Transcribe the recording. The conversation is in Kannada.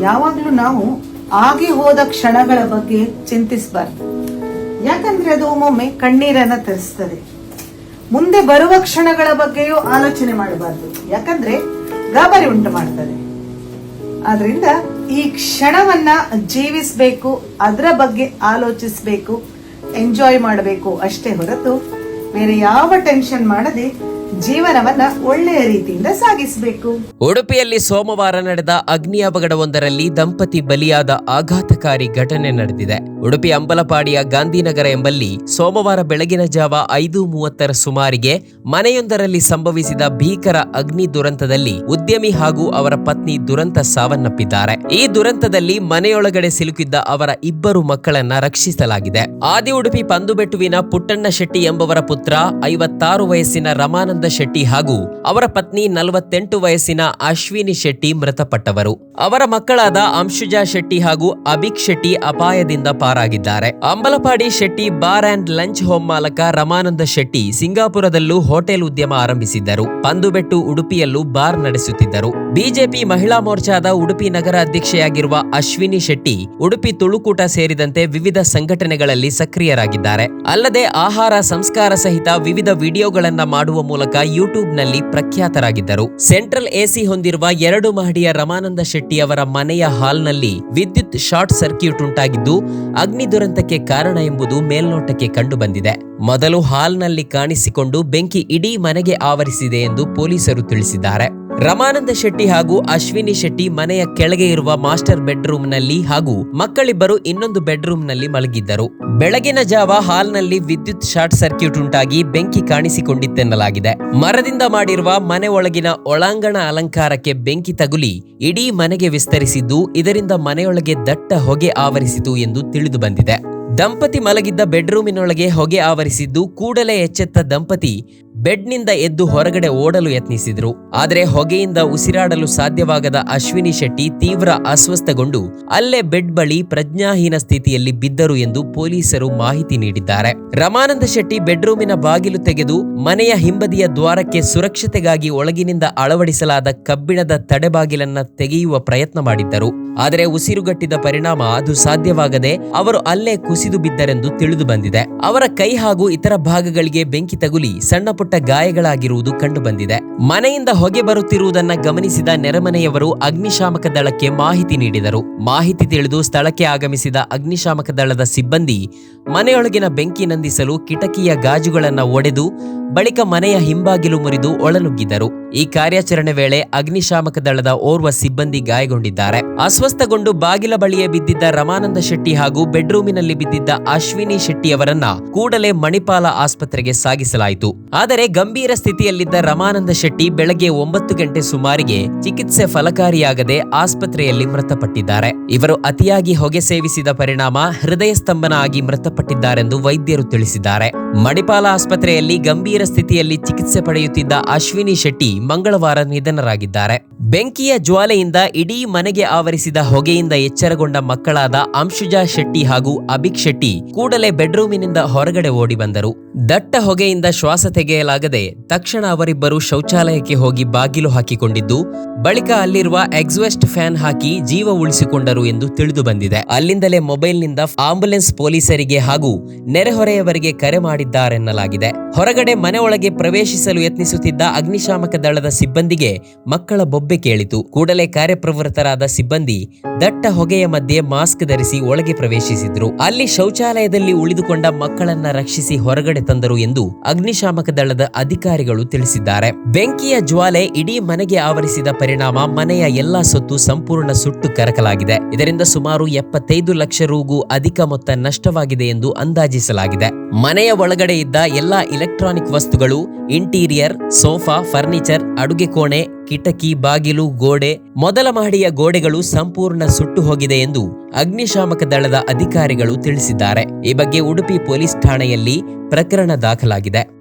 ಯಾವಾಗ್ಲೂ ನಾವು ಆಗಿ ಹೋದ ಕ್ಷಣಗಳ ಬಗ್ಗೆ ಚಿಂತಿಸಬಾರ್ದು. ಯಾಕಂದ್ರೆ ಅದು ಒಮ್ಮೊಮ್ಮೆ ಕಣ್ಣೀರನ್ನ ತರಿಸ್ತದೆ. ಮುಂದೆ ಬರುವ ಕ್ಷಣಗಳ ಬಗ್ಗೆಯೂ ಆಲೋಚನೆ ಮಾಡಬಾರ್ದು. ಯಾಕಂದ್ರೆ ಗಾಬರಿ ಉಂಟು ಮಾಡ್ತದೆ. ಆದ್ರಿಂದ ಈ ಕ್ಷಣವನ್ನ ಜೀವಿಸಬೇಕು, ಅದರ ಬಗ್ಗೆ ಆಲೋಚಿಸಬೇಕು ಎಂಜಾಯ್ ಮಾಡಬೇಕು ಅಷ್ಟೇ ಹೊರತು ಬೇರೆ ಯಾವ ಟೆನ್ಷನ್ ಮಾಡದೆ ಜೀವನವನ್ನ ಒಳ್ಳೆಯ ರೀತಿಯಿಂದ ಸಾಗಿಸಬೇಕು. ಉಡುಪಿಯಲ್ಲಿ ಸೋಮವಾರ ನಡೆದ ಅಗ್ನಿ ಅಪಘಡವೊಂದರಲ್ಲಿ ದಂಪತಿ ಬಲಿಯಾದ ಆಘಾತಕಾರಿ ಘಟನೆ ನಡೆದಿದೆ. ಉಡುಪಿ ಅಂಬಲಪಾಡಿಯ ಗಾಂಧಿನಗರ ಎಂಬಲ್ಲಿ ಸೋಮವಾರ ಬೆಳಗಿನ ಜಾವ ಐದು ಮೂವತ್ತರ ಸುಮಾರಿಗೆ ಮನೆಯೊಂದರಲ್ಲಿ ಸಂಭವಿಸಿದ ಭೀಕರ ಅಗ್ನಿ ದುರಂತದಲ್ಲಿ ಉದ್ಯಮಿ ಹಾಗೂ ಅವರ ಪತ್ನಿ ದುರಂತ ಸಾವನ್ನಪ್ಪಿದ್ದಾರೆ. ಈ ದುರಂತದಲ್ಲಿ ಮನೆಯೊಳಗಡೆ ಸಿಲುಕಿದ್ದ ಅವರ ಇಬ್ಬರು ಮಕ್ಕಳನ್ನ ರಕ್ಷಿಸಲಾಗಿದೆ. ಆದಿ ಉಡುಪಿ ಪಂದುಬೆಟ್ಟುವಿನ ಪುಟ್ಟಣ್ಣ ಶೆಟ್ಟಿ ಎಂಬವರ ಪುತ್ರ ಐವತ್ತಾರು ವಯಸ್ಸಿನ ರಮಾನಂದ ಶೆಟ್ಟಿ ಹಾಗೂ ಅವರ ಪತ್ನಿ ನಲವತ್ತೆಂಟು ವಯಸ್ಸಿನ ಅಶ್ವಿನಿ ಶೆಟ್ಟಿ ಮೃತಪಟ್ಟವರು. ಅವರ ಮಕ್ಕಳಾದ ಅಂಶುಜಾ ಶೆಟ್ಟಿ ಹಾಗೂ ಅಭಿಕ್ ಶೆಟ್ಟಿ ಅಪಾಯದಿಂದ ಪಾರಾಗಿದ್ದಾರೆ. Ambalpady Shetty bar and lunch home ಮಾಲಕ Ramananda Shetty ಸಿಂಗಾಪುರದಲ್ಲೂ ಹೋಟೆಲ್ ಉದ್ಯಮ ಆರಂಭಿಸಿದ್ದರು. ಪಂದುಬೆಟ್ಟು ಉಡುಪಿಯಲ್ಲೂ ಬಾರ್ ನಡೆಸುತ್ತಿದ್ದರು. ಬಿಜೆಪಿ ಮಹಿಳಾ ಮೋರ್ಚಾದ ಉಡುಪಿ ನಗರ ಅಧ್ಯಕ್ಷೆಯಾಗಿರುವ ಅಶ್ವಿನಿ ಶೆಟ್ಟಿ ಉಡುಪಿ ತುಳುಕೂಟ ಸೇರಿದಂತೆ ವಿವಿಧ ಸಂಘಟನೆಗಳಲ್ಲಿ ಸಕ್ರಿಯರಾಗಿದ್ದಾರೆ. ಅಲ್ಲದೆ ಆಹಾರ, ಸಂಸ್ಕಾರ ಸಹಿತ ವಿವಿಧ ವಿಡಿಯೋಗಳನ್ನ ಮಾಡುವ ಮೂಲಕ ಯೂಟ್ಯೂಬ್ನಲ್ಲಿ ಪ್ರಖ್ಯಾತರಾಗಿದ್ದರು. ಸೆಂಟ್ರಲ್ ಎಸಿ ಹೊಂದಿರುವ ಎರಡು ಮಹಡಿಯ ರಮಾನಂದ ಶೆಟ್ಟಿ ಅವರ ಮನೆಯ ಹಾಲ್ನಲ್ಲಿ ವಿದ್ಯುತ್ ಶಾರ್ಟ್ ಸರ್ಕ್ಯೂಟ್ ಉಂಟಾಗಿದ್ದು, ಅಗ್ನಿ ದುರಂತಕ್ಕೆ ಕಾರಣ ಎಂಬುದು ಮೇಲ್ನೋಟಕ್ಕೆ ಕಂಡುಬಂದಿದೆ. ಮೊದಲು ಹಾಲ್ನಲ್ಲಿ ಕಾಣಿಸಿಕೊಂಡು ಬೆಂಕಿ ಇಡೀ ಮನೆಗೆ ಆವರಿಸಿದೆ ಎಂದು ಪೊಲೀಸರು ತಿಳಿಸಿದ್ದಾರೆ. ರಮಾನಂದ ಶೆಟ್ಟಿ ಹಾಗೂ ಅಶ್ವಿನಿ ಶೆಟ್ಟಿ ಮನೆಯ ಕೆಳಗೆ ಇರುವ ಮಾಸ್ಟರ್ ಬೆಡ್ರೂಮ್ನಲ್ಲಿ ಹಾಗೂ ಮಕ್ಕಳಿಬ್ಬರು ಇನ್ನೊಂದು ಬೆಡ್ರೂಮ್ನಲ್ಲಿ ಮಲಗಿದ್ದರು. ಬೆಳಗಿನ ಜಾವ ಹಾಲ್ನಲ್ಲಿ ವಿದ್ಯುತ್ ಶಾರ್ಟ್ ಸರ್ಕ್ಯೂಟ್ ಉಂಟಾಗಿ ಬೆಂಕಿ ಕಾಣಿಸಿಕೊಂಡಿತ್ತೆನ್ನಲಾಗಿದೆ. ಮರದಿಂದ ಮಾಡಿರುವ ಮನೆ ಒಳಗಿನ ಒಳಾಂಗಣ ಅಲಂಕಾರಕ್ಕೆ ಬೆಂಕಿ ತಗುಲಿ ಇಡೀ ಮನೆಗೆ ವಿಸ್ತರಿಸಿದ್ದು ಇದರಿಂದ ಮನೆಯೊಳಗೆ ದಟ್ಟ ಹೊಗೆ ಆವರಿಸಿತು ಎಂದು ತಿಳಿದು ಬಂದಿದೆ. ದಂಪತಿ ಮಲಗಿದ್ದ ಬೆಡ್ರೂಮಿನೊಳಗೆ ಹೊಗೆ ಆವರಿಸಿದ್ದು ಕೂಡಲೇ ಎಚ್ಚೆತ್ತ ದಂಪತಿ ಬೆಡ್ನಿಂದ ಎದ್ದು ಹೊರಗಡೆ ಓಡಲು ಯತ್ನಿಸಿದ್ರು. ಆದರೆ ಹೊಗೆಯಿಂದ ಉಸಿರಾಡಲು ಸಾಧ್ಯವಾಗದ ಅಶ್ವಿನಿ ಶೆಟ್ಟಿ ತೀವ್ರ ಅಸ್ವಸ್ಥಗೊಂಡು ಅಲ್ಲೇ ಬೆಡ್ ಬಳಿ ಪ್ರಜ್ಞಾಹೀನ ಸ್ಥಿತಿಯಲ್ಲಿ ಬಿದ್ದರು ಎಂದು ಪೊಲೀಸರು ಮಾಹಿತಿ ನೀಡಿದ್ದಾರೆ. ರಮಾನಂದ ಶೆಟ್ಟಿ ಬೆಡ್ರೂಮಿನ ಬಾಗಿಲು ತೆಗೆದು ಮನೆಯ ಹಿಂಬದಿಯ ದ್ವಾರಕ್ಕೆ ಸುರಕ್ಷತೆಗಾಗಿ ಒಳಗಿನಿಂದ ಅಳವಡಿಸಲಾದ ಕಬ್ಬಿಣದ ತಡೆಬಾಗಿಲನ್ನ ತೆಗೆಯುವ ಪ್ರಯತ್ನ ಮಾಡಿದ್ದರು. ಆದರೆ ಉಸಿರುಗಟ್ಟಿದ ಪರಿಣಾಮ ಅದು ಸಾಧ್ಯವಾಗದೆ ಅವರು ಅಲ್ಲೇ ಕುಸಿದು ಬಿದ್ದರೆಂದು ತಿಳಿದು ಬಂದಿದೆ. ಅವರ ಕೈ ಹಾಗೂ ಇತರ ಭಾಗಗಳಿಗೆ ಬೆಂಕಿ ತಗುಲಿ ಸಣ್ಣ ಗಾಯಗಳಾಗಿರುವುದು ಕಂಡುಬಂದಿದೆ. ಮನೆಯಿಂದ ಹೊಗೆ ಬರುತ್ತಿರುವುದನ್ನ ಗಮನಿಸಿದ ನೆರೆಮನೆಯವರು ಅಗ್ನಿಶಾಮಕ ದಳಕ್ಕೆ ಮಾಹಿತಿ ನೀಡಿದರು. ಮಾಹಿತಿ ತಿಳಿದು ಸ್ಥಳಕ್ಕೆ ಆಗಮಿಸಿದ ಅಗ್ನಿಶಾಮಕ ದಳದ ಸಿಬ್ಬಂದಿ ಮನೆಯೊಳಗಿನ ಬೆಂಕಿ ನಂದಿಸಲು ಕಿಟಕಿಯ ಗಾಜುಗಳನ್ನ ಒಡೆದು ಬಳಿಕ ಮನೆಯ ಹಿಂಬಾಗಿಲು ಮುರಿದು ಒಳನುಗ್ಗಿದರು. ಈ ಕಾರ್ಯಾಚರಣೆ ವೇಳೆ ಅಗ್ನಿಶಾಮಕ ದಳದ ಓರ್ವ ಸಿಬ್ಬಂದಿ ಗಾಯಗೊಂಡಿದ್ದಾರೆ. ಅಸ್ವಸ್ಥಗೊಂಡು ಬಾಗಿಲ ಬಳಿಯೇ ಬಿದ್ದಿದ್ದ ರಮಾನಂದ ಶೆಟ್ಟಿ ಹಾಗೂ ಬೆಡ್ರೂಮಿನಲ್ಲಿ ಬಿದ್ದಿದ್ದ ಅಶ್ವಿನಿ ಶೆಟ್ಟಿ ಅವರನ್ನ ಕೂಡಲೇ ಮಣಿಪಾಲ ಆಸ್ಪತ್ರೆಗೆ ಸಾಗಿಸಲಾಯಿತು. ಆದರೆ ಗಂಭೀರ ಸ್ಥಿತಿಯಲ್ಲಿದ್ದ ರಮಾನಂದ ಶೆಟ್ಟಿ ಬೆಳಗ್ಗೆ ಒಂಬತ್ತು ಗಂಟೆ ಸುಮಾರಿಗೆ ಚಿಕಿತ್ಸೆ ಫಲಕಾರಿಯಾಗದೆ ಆಸ್ಪತ್ರೆಯಲ್ಲಿ ಮೃತಪಟ್ಟಿದ್ದಾರೆ. ಇವರು ಅತಿಯಾಗಿ ಹೊಗೆ ಸೇವಿಸಿದ ಪರಿಣಾಮ ಹೃದಯ ಸ್ತಂಭನ ಆಗಿ ಮೃತಪಟ್ಟಿದ್ದಾರೆಂದು ವೈದ್ಯರು ತಿಳಿಸಿದ್ದಾರೆ. ಮಣಿಪಾಲ ಆಸ್ಪತ್ರೆಯಲ್ಲಿ ಗಂಭೀರ ಸ್ಥಿತಿಯಲ್ಲಿ ಚಿಕಿತ್ಸೆ ಪಡೆಯುತ್ತಿದ್ದ ಅಶ್ವಿನಿ ಶೆಟ್ಟಿ ಮಂಗಳವಾರ ನಿಧನರಾಗಿದ್ದಾರೆ. ಬೆಂಕಿಯ ಜ್ವಾಲೆಯಿಂದ ಇಡೀ ಮನೆಗೆ ಆವರಿಸಿದ ಹೊಗೆಯಿಂದ ಎಚ್ಚರಗೊಂಡ ಮಕ್ಕಳಾದ ಅಂಶುಜಾ ಶೆಟ್ಟಿ ಹಾಗೂ ಅಭಿಕ್ ಶೆಟ್ಟಿ ಕೂಡಲೇ ಬೆಡ್ರೂಮಿನಿಂದ ಹೊರಗಡೆ ಓಡಿ ಬಂದರು. ದಟ್ಟ ಹೊಗೆಯಿಂದ ಶ್ವಾಸ ತೆಗೆಯಲಾಗದೆ ತಕ್ಷಣ ಅವರಿಬ್ಬರು ಶೌಚಾಲಯಕ್ಕೆ ಹೋಗಿ ಬಾಗಿಲು ಹಾಕಿಕೊಂಡಿದ್ದು, ಬಳಿಕ ಅಲ್ಲಿರುವ ಎಕ್ಸ್ವೆಸ್ಟ್ ಫ್ಯಾನ್ ಹಾಕಿ ಜೀವ ಉಳಿಸಿಕೊಂಡರು ಎಂದು ತಿಳಿದು ಬಂದಿದೆ. ಅಲ್ಲಿಂದಲೇ ಮೊಬೈಲ್ನಿಂದ ಆಂಬುಲೆನ್ಸ್ ಪೊಲೀಸರಿಗೆ ಹಾಗೂ ನೆರೆಹೊರೆಯವರಿಗೆ ಕರೆ ಮಾಡಿದ್ದಾರೆನ್ನಲಾಗಿದೆ. ಹೊರಗಡೆ ಮನೆ ಪ್ರವೇಶಿಸಲು ಯತ್ನಿಸುತ್ತಿದ್ದ ಅಗ್ನಿಶಾಮಕ ದಳದ ಸಿಬ್ಬಂದಿಗೆ ಮಕ್ಕಳ ಬೊಬ್ಬೆ ಕೇಳಿತು. ಕೂಡಲೇ ಕಾರ್ಯಪ್ರವೃತ್ತರಾದ ಸಿಬ್ಬಂದಿ ದಟ್ಟ ಹೊಗೆಯ ಮಧ್ಯೆ ಮಾಸ್ಕ್ ಧರಿಸಿ ಒಳಗೆ ಪ್ರವೇಶಿಸಿದ್ರು. ಅಲ್ಲಿ ಶೌಚಾಲಯದಲ್ಲಿ ಉಳಿದುಕೊಂಡ ಮಕ್ಕಳನ್ನ ರಕ್ಷಿಸಿ ಹೊರಗಡೆ ತಂದರು ಎಂದು ಅಗ್ನಿಶಾಮಕ ದಳದ ಅಧಿಕಾರಿಗಳು ತಿಳಿಸಿದ್ದಾರೆ. ಬೆಂಕಿಯ ಜ್ವಾಲೆ ಇಡೀ ಮನೆಗೆ ಆವರಿಸಿದ ಪರಿಣಾಮ ಮನೆಯ ಎಲ್ಲಾ ಸೊತ್ತು ಸಂಪೂರ್ಣ ಸುಟ್ಟು ಕರಕಲಾಗಿದೆ. ಇದರಿಂದ ಸುಮಾರು ಎಪ್ಪತ್ತೈದು ಲಕ್ಷ ರೂಗೂ ಅಧಿಕ ಮೊತ್ತ ನಷ್ಟವಾಗಿದೆ ಎಂದು ಅಂದಾಜಿಸಲಾಗಿದೆ. ಮನೆಯ ಒಳಗಡೆ ಇದ್ದ ಎಲ್ಲಾ ಇಲೆಕ್ಟ್ರಾನಿಕ್ ವಸ್ತುಗಳು, ಇಂಟೀರಿಯರ್, ಸೋಫಾ, ಫರ್ನಿಚರ್, ಅಡುಗೆ ಕೋಣೆ ಕಿಟಕಿ, ಬಾಗಿಲು, ಗೋಡೆ, ಮೊದಲ ಮಹಡಿಯ ಗೋಡೆಗಳು ಸಂಪೂರ್ಣ ಸುಟ್ಟು ಹೋಗಿದೆ ಎಂದು ಅಗ್ನಿಶಾಮಕ ದಳದ ಅಧಿಕಾರಿಗಳು ತಿಳಿಸಿದ್ದಾರೆ. ಈ ಬಗ್ಗೆ ಉಡುಪಿ ಪೊಲೀಸ್ ಠಾಣೆಯಲ್ಲಿ ಪ್ರಕರಣ ದಾಖಲಾಗಿದೆ.